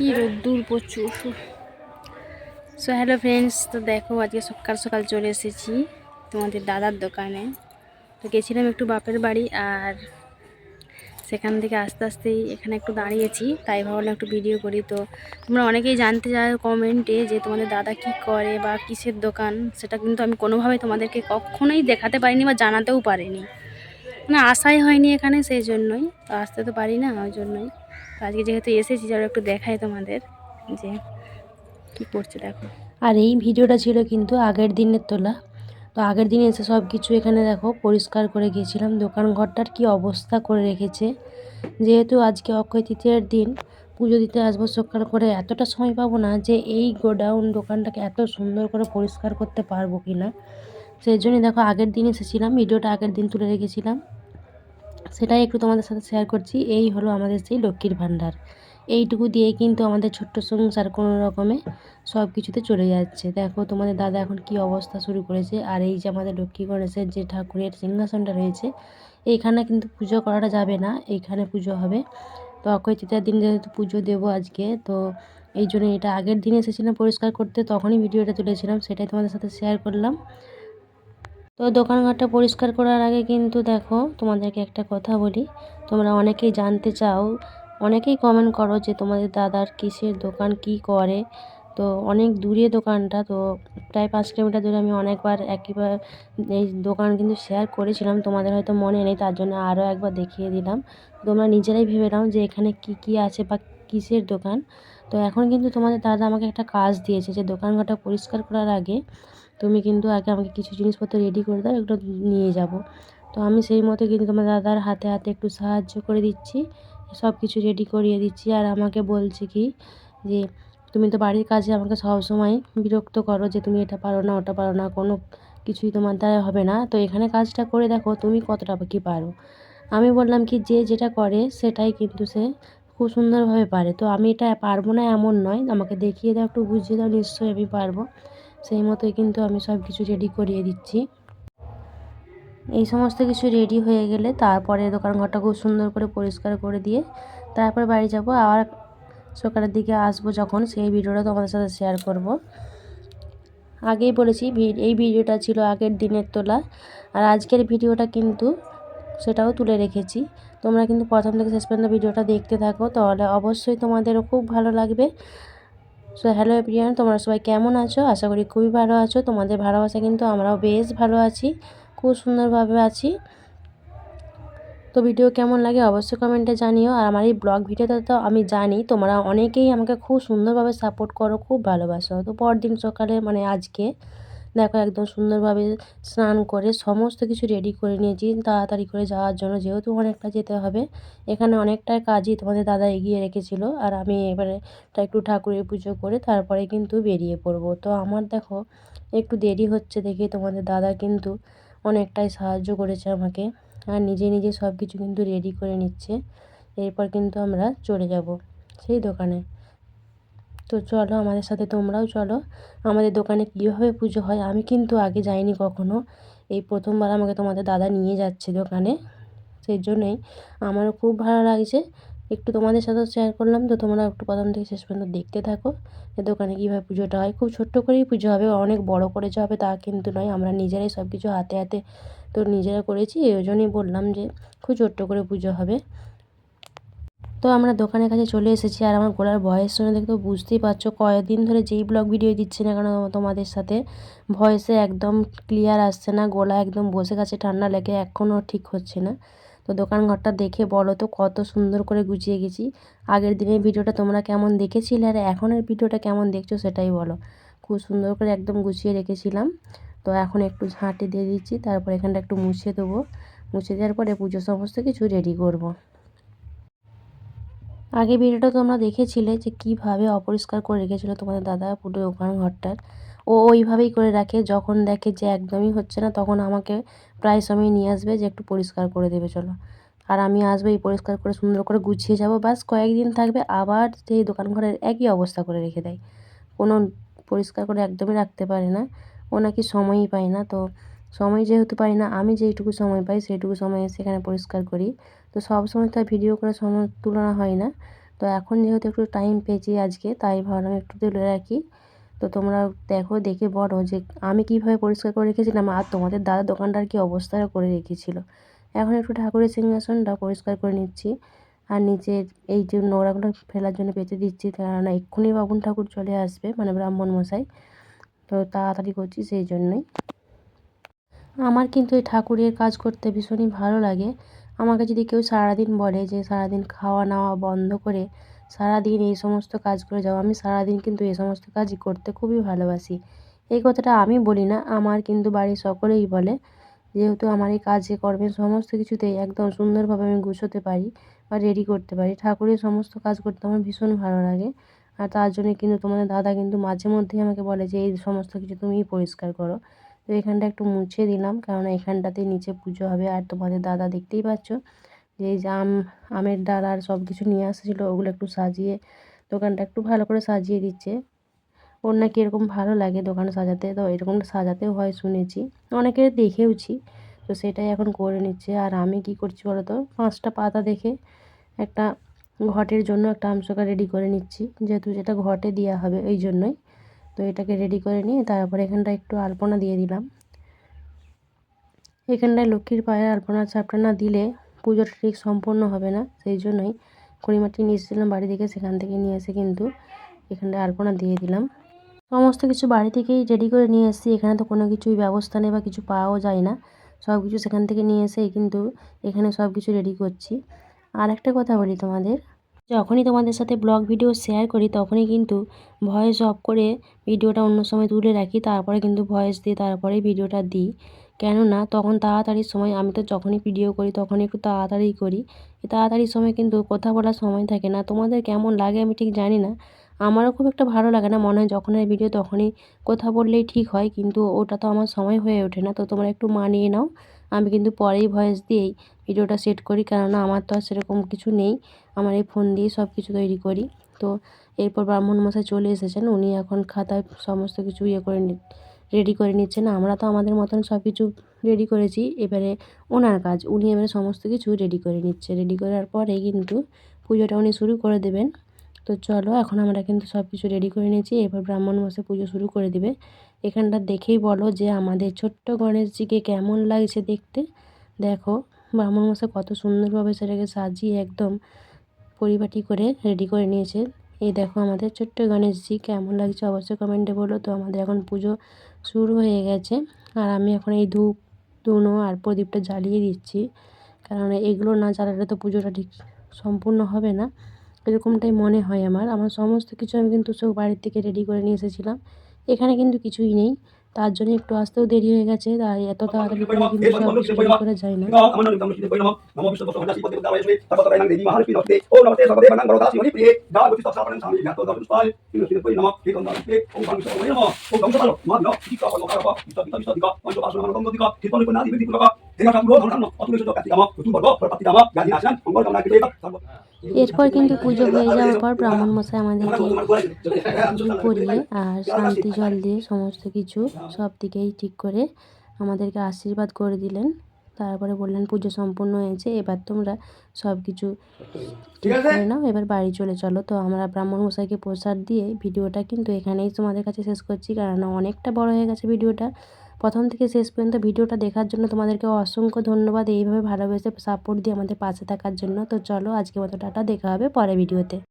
কি রোদ্দুর, প্রচুর। সো হ্যালো ফ্রেন্ডস তো দেখো, আজকে সকাল সকাল চলে এসেছি তোমাদের দাদার দোকানে। তো গেছিলাম একটু বাপের বাড়ি আর সেখান থেকে আস্তে আস্তেই এখানে একটু দাঁড়িয়েছি, তাই ভাবলাম একটু ভিডিও করি। তো তোমরা অনেকেই জানতে চাও কমেন্টে যে তোমাদের দাদা কি করে বা কিসের দোকান, সেটা কিন্তু আমি কোনোভাবে তোমাদেরকে কখনোই দেখাতে পারিনি বা জানাতেও পারিনি। মানে আশাই হয়নি এখানে, সেই জন্যই। তো আসতে তো পারি না, ওই জন্যই। তো আজকে যেহেতু এসেছি যারা একটু দেখাই তোমাদের যে কি করছে, দেখো। আর এই ভিডিওটা ছিল কিন্তু আগের দিনের তোলা। তো আগের দিনে এসে সব কিছু এখানে দেখো, পরিষ্কার করে গিয়েছিলাম। দোকান ঘরটার কি অবস্থা করে রেখেছে। যেহেতু আজকে অক্ষয় তৃতীয়ার দিন, পুজো দিতে আসব সকাল করে, এতটা সময় পাবো না যে এই গোডাউন দোকানটাকে এত সুন্দর করে পরিষ্কার করতে পারব কি না সেই জন্যই দেখো আগের দিন এসেছিলাম, ভিডিওটা আগের দিন তুলে রেখেছিলাম। সেটাই একটু তোমাদের সাথে শেয়ার করছি। এই হলো আমাদের সেই লক্ষ্মীর ভাণ্ডার। এইটুকু দিয়েই কিন্তু আমাদের ছোট্ট সংসার কোনো রকমে সব কিছুতে চলে যাচ্ছে। দেখো তোমাদের দাদা এখন কি অবস্থা শুরু করেছে। আর এই যে আমাদের লক্ষ্মী গণেশের যে ঠাকুরের সিংহাসনটা রয়েছে, এইখানে কিন্তু পুজো করাটা যাবে না, এইখানে পুজো হবে। তো অক্ষয় তৃতীয়ার দিন যেহেতু পুজো দেবো আজকে, তো এই জন্য এটা আগের দিন এসেছিলাম পরিষ্কার করতে, তখনই ভিডিওটা তুলেছিলাম, সেটাই তোমাদের সাথে শেয়ার করলাম। তো দোকানঘরটা পরিষ্কার করার আগে কিন্তু দেখো, তোমাদেরকে একটা কথা বলি। তোমরা অনেকেই জানতে চাও, অনেকেই কমেন্ট করো যে তোমাদের দাদার কিসের দোকান, কি করে। তো অনেক দূরে দোকানটা, তো প্রায় পাঁচ কিলোমিটার দূরে আমি অনেকবার একইবার এই দোকান কিন্তু শেয়ার করেছিলাম। তোমাদের হয়তো মনে নেই, তার জন্য আরও একবার দেখিয়ে দিলাম। তোমরা নিজেরাই ভেবে নাও যে এখানে কি কি আছে বা কিসের দোকান। তো এখন কিন্তু তোমাদের দাদা আমাকে একটা কাজ দিয়েছে যে দোকানঘরটা পরিষ্কার করার আগে তুমি কিন্তু আগে আমাকে কিছু জিনিসপত্র রেডি করে দাও, এগুলো নিয়ে যাব। তো আমি সেই মতো কিন্তু তোমার দাদার হাতে হাতে একটু সাহায্য করে দিচ্ছি সব কিছু রেডি করিয়ে দিচ্ছি। আর আমাকে বলছে কি যে, তুমি তো বাড়ির কাজে আমাকে সবসময় বিরক্ত করো যে, তুমি এটা পারো না, ওটা পারো না, কোনো কিছুই তোমার দ্বারা হবে না। তো এখানে কাজটা করে দেখো তুমি কতটা কি পারো। আমি বললাম কি, যে যেটা করে সেটাই কিন্তু সে খুব সুন্দরভাবে পারে। তো আমি এটা পারব না এমন নয়, আমাকে দেখিয়ে দাও, একটু বুঝিয়ে দাও, নিশ্চয়ই আমি পারব। সেই মতোই কিন্তু আমি সব কিছু রেডি করিয়ে দিচ্ছি। এই সমস্ত কিছু রেডি হয়ে গেলে তারপরে দোকান ঘরটা খুব সুন্দর করে পরিষ্কার করে দিয়ে তারপর বাড়ি যাব। আবার সকালের দিকে আসব যখন, সেই ভিডিওটা তোমাদের সাথে শেয়ার করব। আগেই বলেছি এই ভিডিওটা ছিল আগের দিনের তোলা। আর আজকের ভিডিওটা কিন্তু সেটাও তুলে রেখেছি। তোমরা কিন্তু প্রথম থেকে শেষ পর্যন্ত ভিডিওটা দেখতে থাকো, তাহলে অবশ্যই তোমাদেরও খুব ভালো লাগবে। সো হ্যালো এভরিওয়ান তোমরা সবাই কেমন আছো? আশা করি খুবই ভালো আছো। তোমাদের ভালোবাসা কিন্তু আমরাও বেশ ভালো আছি, খুব সুন্দরভাবে আছি। তো ভিডিও কেমন লাগে অবশ্যই কমেন্টে জানিও। আর আমার এই ব্লগ ভিডিওতে তো আমি জানি, তোমরা অনেকেই আমাকে খুব সুন্দরভাবে সাপোর্ট করো, খুব ভালোবাসো। তো পরদিন সকালে মানে আজকে দেখো একদম সুন্দরভাবে স্নান করে সমস্ত কিছু রেডি করে নিয়েছি। তাড়াতাড়ি করে যাওয়ার জন্য যেহেতু অনেকটা যেতে হবে, এখানে অনেকটাই কাজই তোমাদের দাদা এগিয়ে রেখেছিল আর আমি এবারে একটু ঠাকুরের পুজো করে তারপরে কিন্তু বেরিয়ে পড়ব। তো আমার দেখো একটু দেরি হচ্ছে দেখে তোমাদের দাদা কিন্তু অনেকটাই সাহায্য করেছে আমাকে আর নিজে নিজে সব কিছু কিন্তু রেডি করে নিচ্ছে। এরপর কিন্তু আমরা চলে যাব সেই দোকানে। তো চলো আমাদের সাথে তোমরাও চলো। আমাদের দোকানে কীভাবে পুজো হয় আমি কিন্তু আগে যাইনি কখনো। এই প্রথমবার আমাকে তোমাদের দাদা নিয়ে যাচ্ছে দোকানে, সেই জন্যই আমারও খুব ভালো লাগছে। একটু তোমাদের সাথেও শেয়ার করলাম তো তোমরা একটু প্রথম থেকে শেষ পর্যন্ত দেখতে থাকো যে দোকানে কীভাবে পুজোটা হয়। খুব ছোট্ট করেই পুজো হবে, অনেক বড় করে যে হবে তা কিন্তু নয়, আমরা নিজেরাই সব কিছু হাতে হাতে তো নিজেরা করেছি ওই জন্যই বললাম যে খুব ছোট্ট করে পুজো হবে। তো আমরা দোকানের কাছে চলে এসেছি আর আমার গলার ভয়েস শুনে দেখতে বুঝতেই পারছ, কয়েকদিন ধরে যেই ব্লগ ভিডিও দিচ্ছি না কেন তোমাদের সাথে, ভয়েসে একদম ক্লিয়ার আসছে না, গলা একদম বসে গেছে, ঠান্ডা লেগে এখনও ঠিক হচ্ছে না। তো দোকান ঘরটা দেখে বলো তো কত সুন্দর করে গুছিয়ে গেছি। আগের দিনের ভিডিওটা তোমরা কেমন দেখেছিলে আর এখনের ভিডিওটা কেমন দেখছ সেটাই বলো। খুব সুন্দর করে একদম গুছিয়ে রেখেছিলাম। তো এখন একটু ঝাঁটি দিয়ে দিচ্ছি, তারপর এখানটা একটু মুছে দেবো। মুছে দেওয়ার পরে পুজো সমস্ত কিছু রেডি করব। আগে ভিডিওটা তোমরা দেখেছিলে যে কীভাবে অপরিষ্কার করে রেখেছিলো তোমাদের দাদা পুরো দোকান ঘরটার। ও ওইভাবেই করে রাখে, যখন দেখে যে একদমই হচ্ছে না, তখন আমাকে প্রায় সময় নিয়ে আসবে যে একটু পরিষ্কার করে দেবে, চলো। আর আমি আসব এই পরিষ্কার করে সুন্দর করে গুছিয়ে যাব, বাস কয়েকদিন থাকবে, আবার সেই দোকান ঘরের একই অবস্থা করে রেখে দেয়। কোনো পরিষ্কার করে একদমই রাখতে পারে না, ও নাকি সময়ই পায় না। তো সময় যেহেতু পাই না, আমি যেইটুকু সময় পাই সেইটুকু সময়ে সেখানে পরিষ্কার করি। তো সব সময় তার ভিডিও করে সময় তুলনা হয় না। তো এখন যেহেতু একটু টাইম পেয়েছি আজকে, তাই ভাবলাম একটু তুলে রাখি। তো তোমরা দেখো, দেখে বলো যে আমি কীভাবে পরিষ্কার করে রেখেছিলাম আর তোমাদের দাদা দোকানটার কী অবস্থা করে রেখেছিল। এখন একটু ঠাকুরের সিংহাসনটা পরিষ্কার করে নিচ্ছি। আর নিচের এই যে নোংরাগুলো ফেলার জন্য পেতে দিচ্ছি, কেননা এক্ষুনি বাবুন ঠাকুর চলে আসবে মানে ব্রাহ্মণ মশাই। তো তাড়াতাড়ি করছি সেই জন্যই। আমার কিন্তু এই ঠাকুরের কাজ করতে ভীষণই ভালো লাগে। আমাকে যদি কেউ সারাদিন বলে যে, সারাদিন খাওয়া নাওয়া বন্ধ করে সারাদিন এই সমস্ত কাজ করে যাও, আমি সারাদিন কিন্তু এই সমস্ত কাজই করতে খুবই ভালোবাসি। এই কথাটা আমি বলি না, আমার কিন্তু বাড়ির সকলেই বলে। যেহেতু আমার এই কাজে কর্মে সমস্ত কিছুতেই একদম সুন্দরভাবে আমি গুছোতে পারি বা রেডি করতে পারি, ঠাকুরের সমস্ত কাজ করতে আমার ভীষণ ভালো লাগে। আর তার জন্যে কিন্তু তোমাদের দাদা কিন্তু মাঝে মধ্যেই আমাকে বলে যে, এই সমস্ত কিছু তুমিই পরিষ্কার করো। তো এখানটা একটু মুছে দিলাম। কেননা এখানটাতে নিচে পুজো হবে। আর তোমাদের দাদা দেখতেই পাচ্ছ যে আম, আমের ডাল আর সব কিছু নিয়ে আসছিল, ওগুলো একটু সাজিয়ে, দোকানটা একটু ভালো করে সাজিয়ে দিচ্ছে। ওর নাকি এরকম ভালো লাগে দোকান সাজাতে। তো এরকম সাজাতেও হয় শুনেছি। অনেকের দেখেওছি। তো সেটাই এখন করে নিচ্ছে। আর আমি কি করছি বলো তো? পাঁচটা পাতা দেখে একটা ঘটের জন্য একটা আমসকা রেডি করে নিচ্ছি। যেহেতু যেটা ঘটে দেওয়া হবে, এই জন্যই। তো এটাকে রেডি করে নিয়ে তারপরে এখানটা একটু আলপনা দিয়ে দিলাম। এখানটায় লক্ষ্মীর পায়ের আলপনা চাপটা না দিলে পুজোটা ঠিক সম্পূর্ণ হবে না, সেই জন্যই খড়িমাটি নিয়ে এসেছিলাম বাড়ি থেকে, সেখান থেকে নিয়ে এসে কিন্তু এখানটায় আলপনা দিয়ে দিলাম। সমস্ত কিছু বাড়ি থেকেই রেডি করে নিয়ে এসেছি, এখানে তো কোনো কিছুই ব্যবস্থা নেই বা কিছু পাওয়াও যায় না। সব কিছু সেখান থেকে নিয়ে এসেই কিন্তু এখানে সব কিছু রেডি করছি। আর একটা কথা বলি তোমাদের যখনই তোমাদের সাথে ব্লগ ভিডিও শেয়ার করি, তখনই কিন্তু ভয়েস অফ করে ভিডিওটা অন্য সময় তুলে রাখি, তারপরে কিন্তু ভয়েস দিয়ে তারপরে ভিডিওটা দিই। কেননা তখন তাড়াতাড়ি সময়, আমি তো যখনই ভিডিও করি তখন একটু তাড়াতাড়ি করি। তাড়াতাড়ি সময় কিন্তু কথা বলার সময় থাকে না। তোমাদের কেমন লাগে আমি ঠিক জানি না। আমারও খুব একটা ভালো লাগে না। মনে হয় যখন এই ভিডিও তখনই কথা বললেই ঠিক হয়। কিন্তু ওটা তো আমার সময় হয়ে ওঠে না। তো তোমরা একটু মানিয়ে নাও। আমি কিন্তু পরেই ভয়েস দিয়েই ভিডিওটা সেট করি। কেননা আমার তো আর সেরকম কিছু নেই। আমার এই ফোন দিয়ে সব কিছু তৈরি করি। তো এরপর ব্রাহ্মণ মশাই চলে এসেছেন। উনি এখন খাতায় সমস্ত কিছু ইয়ে করে নি রেডি করে নিচ্ছেন। আমরা তো আমাদের মতন সব কিছু রেডি করেছি। এবারে ওনার কাজ। উনি এবারে সমস্ত কিছু রেডি করে নিচ্ছে। রেডি করার পরে কিন্তু পুজোটা উনি শুরু করে দেবেন। তো চলো, এখন আমরা কিন্তু সব কিছু রেডি করে নিয়েছি। এবার ব্রাহ্মণ মশাই পুজো শুরু করে দেবে। এখানটা দেখেই বলো যে আমাদের ছোট্ট গণেশজিকে কেমন লাগছে দেখতে। দেখো, ব্রাহ্মণ মশাই কত সুন্দরভাবে সেটাকে সাজিয়ে একদম পরিপাটি করে রেডি করে নিয়েছে। এই দেখো আমাদের ছোট্ট গণেশজি কেমন লাগছে অবশ্যই কমেন্টে বলো। তো আমাদের এখন পুজো শুরু হয়ে গেছে। আর আমি এখন এই ধূপ, ধুনো আর প্রদীপটা জ্বালিয়ে দিচ্ছি। কারণ এগুলো না জ্বালালে তো পুজোটা ঠিক সম্পূর্ণ হবে না। এরকমটাই মনে হয় আমার। আমার সমস্ত কিছু আমি কিন্তু সব বাড়ির থেকে রেডি করে নিয়ে এসেছিলাম। এখানে কিন্তু কিছুই নেই। তার জন্য একটু আসতেও দেরি হয়ে গেছে, তাই এত তাড়াতাড়ি করে যায় না। এরপর কিন্তু পুজো হয়ে যাওয়ার পর ব্রাহ্মণ মশাই আমাদেরকে পরিয়ে আর শান্তি, জল দিয়ে সমস্ত কিছু সব দিকেই ঠিক করে আমাদেরকে আশীর্বাদ করে দিলেন। তারপরে বললেন, পুজো সম্পূর্ণ হয়েছে, এবার তোমরা সব কিছু ঠিক করে নাও, এবার বাড়ি চলে চলো। তো আমরা ব্রাহ্মণ মশাইকে প্রসাদ দিয়ে ভিডিওটা কিন্তু এখানেই তোমাদের কাছে শেষ করছি কারণ অনেকটা বড় হয়ে গেছে ভিডিওটা। প্রথম থেকে শেষ পর্যন্ত ভিডিওটা দেখার জন্য তোমাদেরকে অসংখ্য ধন্যবাদ। এইভাবে ভালোবেসে সাপোর্ট দিয়ে আমাদের পাশে থাকার জন্য। তো চলো আজকে মতো টাটা, দেখা হবে পরে ভিডিওতে।